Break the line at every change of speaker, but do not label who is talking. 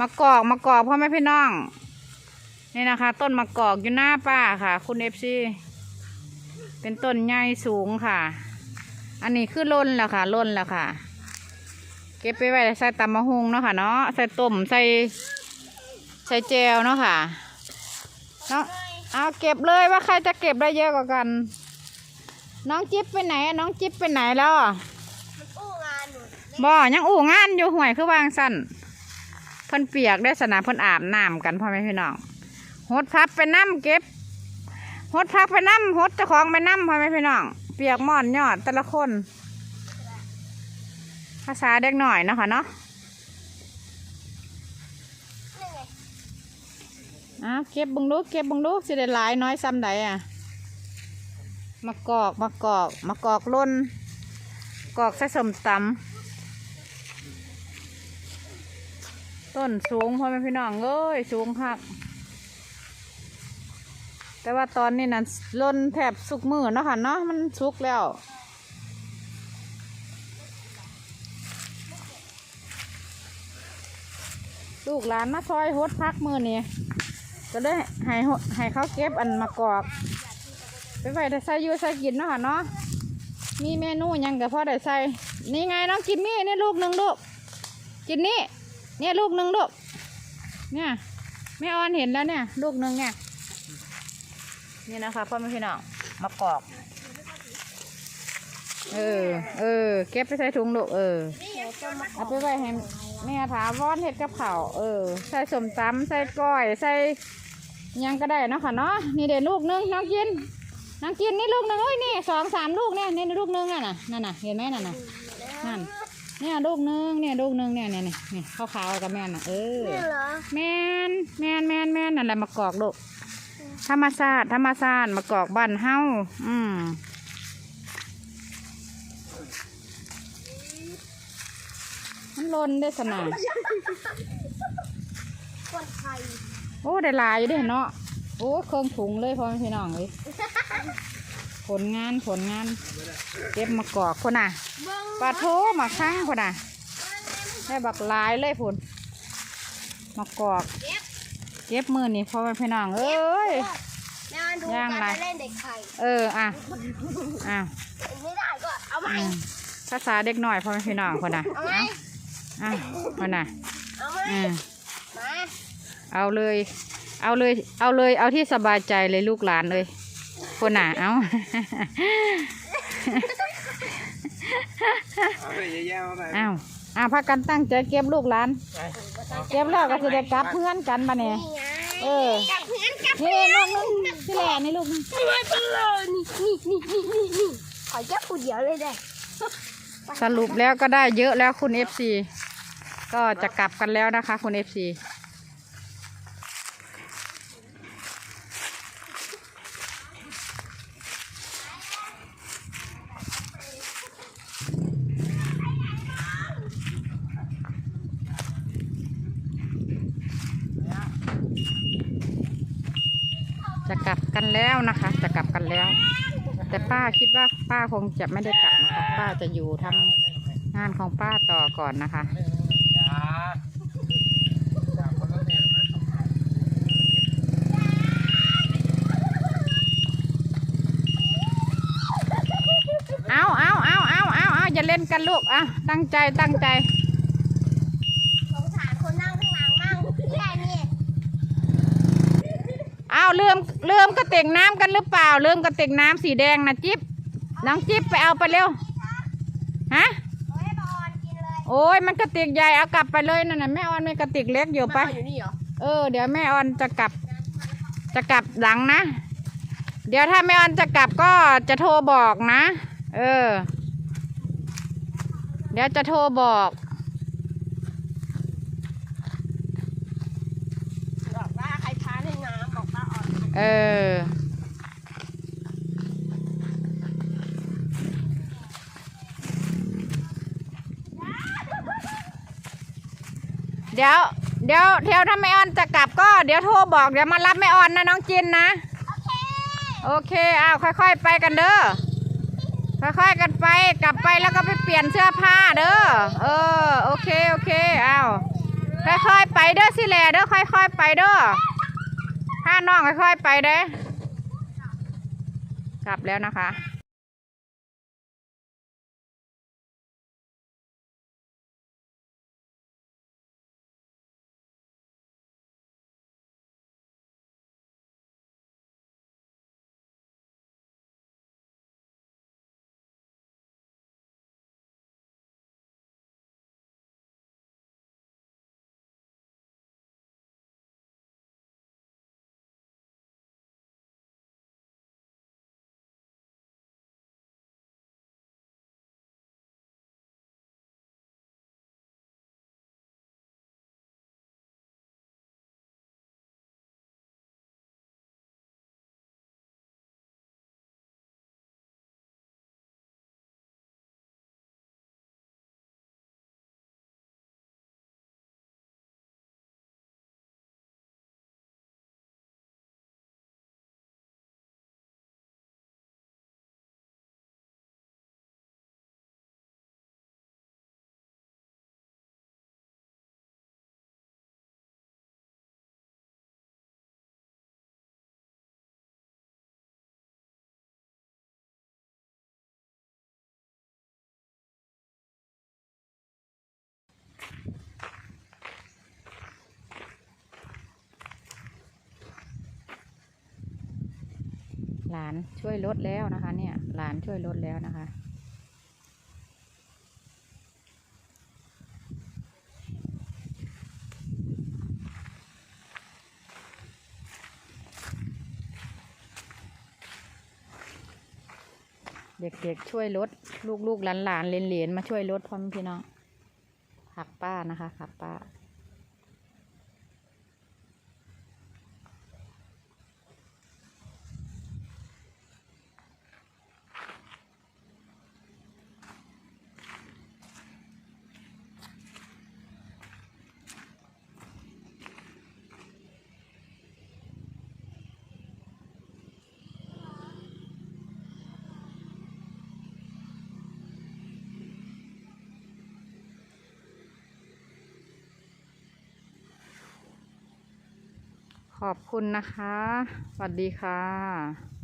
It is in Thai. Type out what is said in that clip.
มะกอกมะกอกพ่อแม่พี่น้อง นี่นะคะ ต้นมะกอกอยู่หน้าป้าค่ะ คุณเอฟซีเป็นต้นใหญ่สูงค่ะ อันนี้คือล้นแล้วค่ะล้นแล้วค่ะ เก็บไปไว้ใส่ตำมะฮุงเนาะค่ะเนาะใส่ต้มใส่ใส่แจวเนาะค่ะเนาะเอาเก็บเลยว่าใครจะเก็บได้เยอะกว่ากัน น้องจิ๊บไปไหนอะน้องจิ๊บไปไหนแล้วอะ
มันอู้งานหนู
บ่ยังอู่งานอยู่ห่วยคือวางสั้น เพิ่นเปียกได้สนามเพิ่นอาบน้ำกันพ่อแม่พี่น้องหดพับไปน้ำเก็บหดพักไปน้ำหดเจ้าของไปน้ำพ่อแม่พี่น้อง เปียกม่อนยอดแต่ละคน ภาษาเด็กหน่อยนะคะเนาะอะเก็บบึงดูกเก็บบึงดูสิได้หลายน้อยซ้ำใดอะมะกอกมะกอกมะกอกล้นกอกใส่สมตำ ต้นสูงพ่อแม่พี่น้องเอ้ยสูงคัก แต่ว่าตอนนี้นั่นล้นแทบสุกมือเนาะค่ะเนาะมันสุกแล้วลูกหลานมาซอยโฮดพักมือนี่ก็เลยให้ให้เขาเก็บอันมากอกไปไว้ได้ใส่ยู่ใส่กินเนาะค่ะเนาะมีเมนูยังกับพ่อได้ใส่นี่ไงน้องกินนี่นี่ลูกหนึ่งลูกกินนี่ เนี่ยลูกหนึ่งลูก เนี่ยแม่ออนเห็นแล้วเนี่ย ลูกหนึ่งเนี่ย นี่นะคะพ่อแม่พี่น้องมากอก เออ เออ เก็บไปใส่ถุงลูกเออ เอาไปไว้ให้แม่ถามวอนเห็ดกับเขาวเออ ใส่สมตำใส่ก้อย ใส่หยังก็ได้เนาะค่ะเนาะ นี่เด็ลูกหนึงน้องกินน้องกินนี่ลูกหนึงโอ้ยนี่สองสามลูกเนี่ยนี่ลูกหนึงอะน่ะ นั่นน่ะ เห็นไหมนั่นน่ะ นั่น เนี่ยลูกนึงเนี่ยลูกนึงเนี่ยเนี่ยเนี่ยเนี่ยขาวๆกับแม่น่ะเออ
นี่เหรอ
แมนแมนแมนแมนนั่นแหละมะกอกลูกธรรมชาติธรรมชาติมะกอกบ้านเฮาอืมมันลนได้สนาม
คนไทย
โอ้ได้ลายอยู่ด้เนาะโอ้เครื่องถุงเลยพ่อมพี่น้องเลย ผลงานผลงาน เก็บมากอกคนน่ะ
เบิ้ง
ปลาโทมาข้างคนน่ะ ได้บักหลายเลยผลมากอก
เก็บ
เก็บมือนี่พ่อแม่พี่น้องเอ้ย
แม่มันดู
ย่าง
การ
ไร
เล่นเด็กไทย
เอออะอะ
ไม่ได้ก็เอาไหม
อืมภาษาเด็กหน่อยพ่อแม่พี่น้องคนน่ะ
เอาไหม
อะคนน่ะ
เอาไหม
อืม
มา
เอาเลย เอาเลย เอาเลย เอาที่สบายใจเลยลูกหลานเลย คนน่ะเอา
เอาไปเยอะๆเอาไป
อ้าวอ้าวพากันตั้งใจเก็บลูกหลาน เก็บแล้วก็จะได้กลับเพื่อนกันมาเนี่ย
นี่ไง
เออ
จับเพื่อนจับ
นี่ลูกนึงที่แหล่นี่ลูกนึง
เพื่อนจังเลยนี่นี่นี่นี่นี่นี่ขอจับผู้เดียวเลยได้
สรุปแล้วก็ได้เยอะแล้วคุณเอฟซีก็จะกลับกันแล้วนะคะคุณเอฟซี กลับกันแล้วนะคะ จะกลับกันแล้ว แต่ป้าคิดว่าป้าคงจะไม่ได้กลับนะคะ ป้าจะอยู่ทำงานของป้าต่อก่อนนะคะ
เอา
เอาเอาเอาเอาเอาอย่าเล่นกันลูกอะตั้งใจตั้งใจ
สงสารคนนั่งข้างหลังมั่งแค่นี้
เอาเลื่อมเลื่อมกระติกน้ำกันหรือเปล่าเลื่อมกระติกน้ำสีแดงนะจิ๊บน้องจิ๊บไปเอาไปเร็วฮะ
โอ้ยบอลกินเลย
โอ้ยมันกระติกใหญ่เอากลับไปเลยนั่นน่ะแม่ออนมีกระติกเล็กอยู่ไป
อยู่นี่เหรอ
เออเดี๋ยวแม่ออนจะกลับ จะกลับหลังนะ เดี๋ยวถ้าแม่ออนจะกลับก็จะโทรบอกนะ เออ เดี๋ยวจะโทรบอก
บอกว่าใครพาในน้ำบอกป้าอ่อน
เออ เดี๋ยว เดี๋ยวเที่ยวถ้าแม่ออนจะกลับก็เดี๋ยวโทรบอกเดี๋ยวมารับแม่ออนนะน้องจินนะ
โอเค
โอเค อ้าวค่อยๆไปกันเด้อ ค่อยๆกันไปกลับไปแล้วก็ไปเปลี่ยนเสื้อผ้าเด้อ เออ โอเค โอเค อ้าว
เค่
อยๆไปเด้อสิแหล่เด้อค่อยๆไปเด้อ ถ้าน้องค่อยๆไปเด้อกลับแล้วนะคะ หลานช่วยลดแล้วนะคะ เนี่ย หลานช่วยลดแล้วนะคะ เด็กๆช่วยลดลูกๆหลานๆเหลนๆมาช่วยลดพ่อมพี่น้องผักป้านะคะผักป้า ขอบคุณนะคะ สวัสดีค่ะ